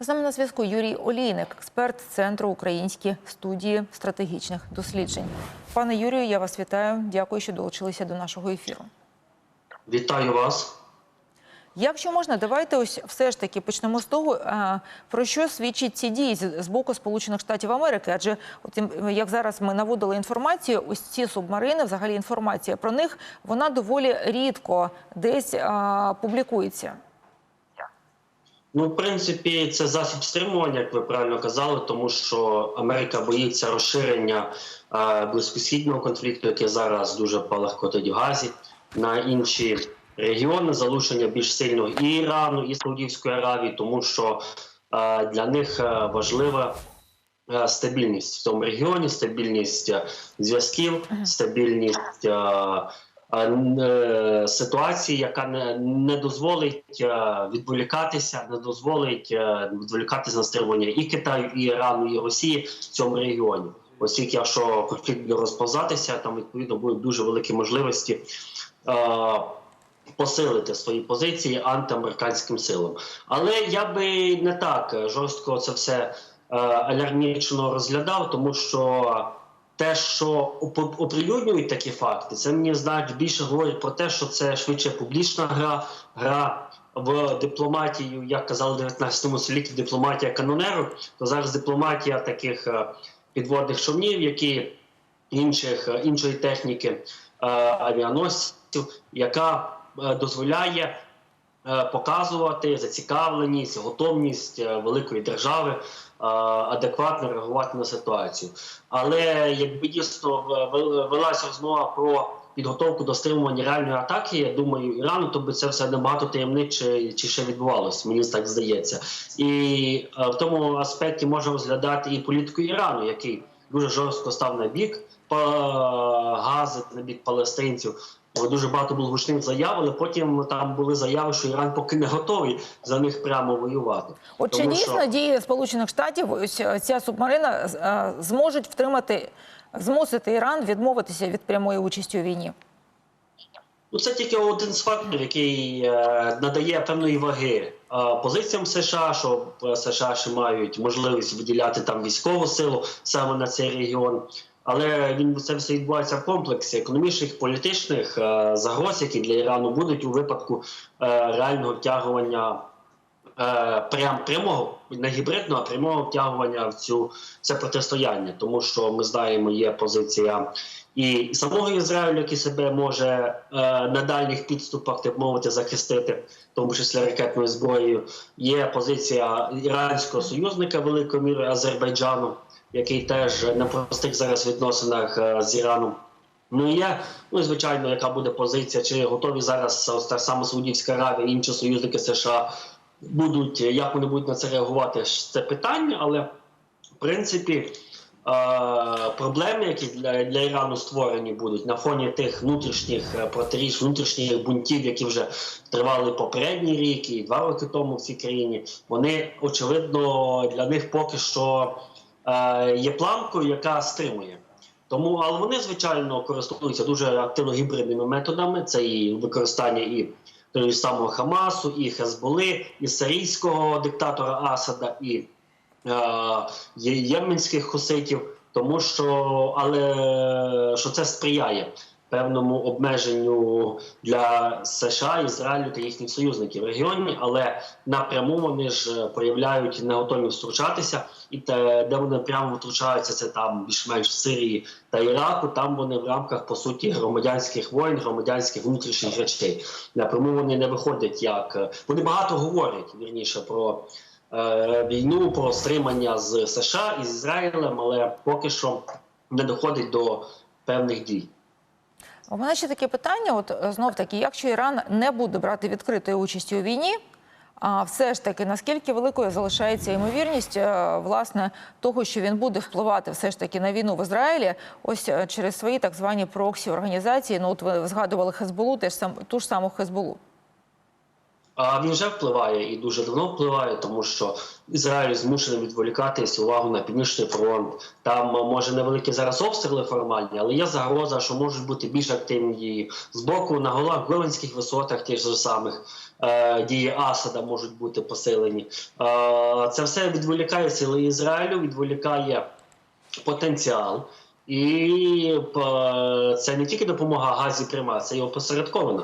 З нами на зв'язку Юрій Олійник, експерт Центру Українські студії стратегічних досліджень. Пане Юрію, я вас вітаю. Дякую, що долучилися до нашого ефіру. Вітаю вас. Якщо можна, давайте ось все ж таки почнемо з того, про що свідчать ці дії з боку Сполучених Штатів Америки. Адже от як зараз ми наводили інформацію, ось ці субмарини, взагалі інформація про них, вона доволі рідко десь а, публікується. Ну, в принципі, це засіб стримування, як ви правильно казали, тому що Америка боїться розширення е, близькосхідного конфлікту, який зараз дуже палахкотить в Газі, на інші регіони, залучення більш сильного і Ірану, і Саудівської Аравії, тому що е, для них е, важлива е, стабільність в тому регіоні, стабільність е, зв'язків, стабільність. е, Ситуації, яка не, не дозволить е, відволікатися, не дозволить е, відволікатися на стримування і Китаю, і Ірану, і Росії в цьому регіоні. Оскільки, якщо конфлікт буде розповзатися, там відповідно будуть дуже великі можливості е, посилити свої позиції антиамериканським силам. Але я би не так жорстко це все е, алярмічно розглядав, тому що те, що оприлюднюють такі факти, це мені знають більше говорить про те, що це швидше публічна гра, гра в дипломатію, як казали в 19 столітті, дипломатія канонеру, то зараз дипломатія таких е, підводних човнів, які інших е, іншої техніки е, авіаносців, яка дозволяє показувати зацікавленість, готовність е, великої держави е, адекватно реагувати на ситуацію. Але якби дійсно велася розмова про підготовку до стримування реальної атаки, я думаю, Ірану, то би це все набагато таємниче чи ще відбувалося, мені так здається. І е, в тому аспекті можна розглядати і політику Ірану, який дуже жорстко став на бік Гази, на бік палестинців. Дуже багато було гучних заяв, але потім там були заяви, що Іран поки не готовий за них прямо воювати. От чи Тому дійсно що- дії Сполучених Штатів, ось е, ця субмарина е, зможуть втримати, змусити Іран відмовитися від прямої участі у війні? Ну, це тільки один з факторів, який е, надає певної ваги позиціям США, що США ще мають можливість виділяти там військову силу саме на цей регіон. Але він це все відбувається в комплексі економічних, політичних е, загроз, які для Ірану будуть у випадку е, реального втягування прям прямого не гібридного, а прямого втягування в цю це протистояння, тому що ми знаємо, є позиція і самого Ізраїлю, який себе може е, на дальніх підступах, так мовити, захистити, тому числі ракетною зброєю. Є позиція іранського союзника великої міри Азербайджану, який теж на простих зараз відносинах е, з Іраном. Ну є, ну і звичайно, яка буде позиція, чи готові зараз ось та сама Саудівська Аравія інші союзники США будуть, як вони будуть на це реагувати, це питання, але в принципі. е, Проблеми, які для, для Ірану створені будуть на фоні тих внутрішніх е, протиріч, внутрішніх бунтів, які вже тривали попередній рік і два роки тому в цій країні, вони очевидно для них поки що е, є планкою, яка стримує. Тому, але вони звичайно користуються дуже активно гібридними методами. Це і використання і того самого Хамасу, і Хезболи, і сирійського диктатора Асада, і е, єменських хуситів, тому що але що це сприяє певному обмеженню для США, Ізраїлю та їхніх союзників в регіоні, але напряму вони ж е, проявляють неготовність втручатися, і те, де вони прямо втручаються, це там більш-менш в Сирії та Іраку. Там вони в рамках по суті громадянських воїн, громадянських внутрішніх речей. Напряму вони не виходять як е, вони багато говорять вірніше про е, війну, про стримання з США і з Ізраїлем, але поки що не доходить до певних дій. У мене ще таке питання: от е, знов таки, якщо Іран не буде брати відкритої участі у війні, а все ж таки, наскільки великою залишається ймовірність е, власне того, що він буде впливати все ж таки на війну в Ізраїлі, ось е, через свої так звані проксі організації. Ну от ви згадували Хезболу, теж сам ту ж саму Хезболу. А він вже впливає і дуже давно впливає, тому що Ізраїль змушений відволікатись увагу на північний фронт. Там може невеликі зараз обстріли формальні, але є загроза, що можуть бути більш активні з боку на голах Голенських висотах, тих же самих е, дії Асада можуть бути посилені. Е, це все відволікає сили Ізраїлю, відволікає потенціал. І е, це не тільки допомога Газі Крима, це і опосередкована.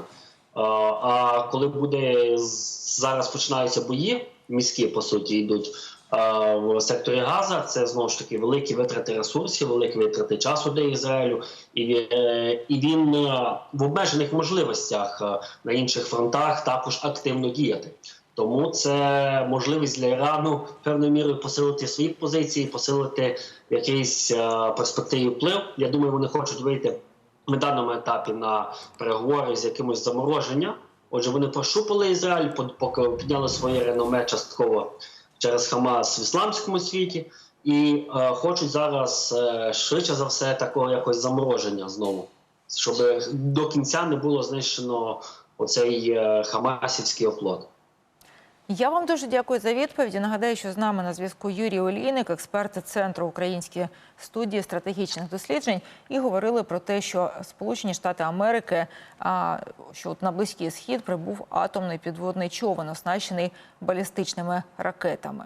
Е, А коли буде зараз починаються бої, міські по суті йдуть е, в секторі Газа, це знову ж таки великі витрати ресурсів, великі витрати часу для Ізраїлю, і, е, він в обмежених можливостях на інших фронтах також активно діяти. Тому це можливість для Ірану певною мірою посилити свої позиції, посилити якийсь перспективі вплив. Я думаю, вони хочуть вийти на даному етапі на переговори з якимось замороження. Отже, вони пощупали Ізраїль, поки підняли своє реноме частково через Хамас в ісламському світі, і е, хочуть зараз е, швидше за все такого якось замороження знову, щоб до кінця не було знищено оцей е, хамасівський оплот. Я вам дуже дякую за відповіді. Нагадаю, що з нами на зв'язку Юрій Олійник, експерт Центру української студії стратегічних досліджень, і говорили про те, що Сполучені Штати Америки, що от на близький схід прибув атомний підводний човен, оснащений балістичними ракетами.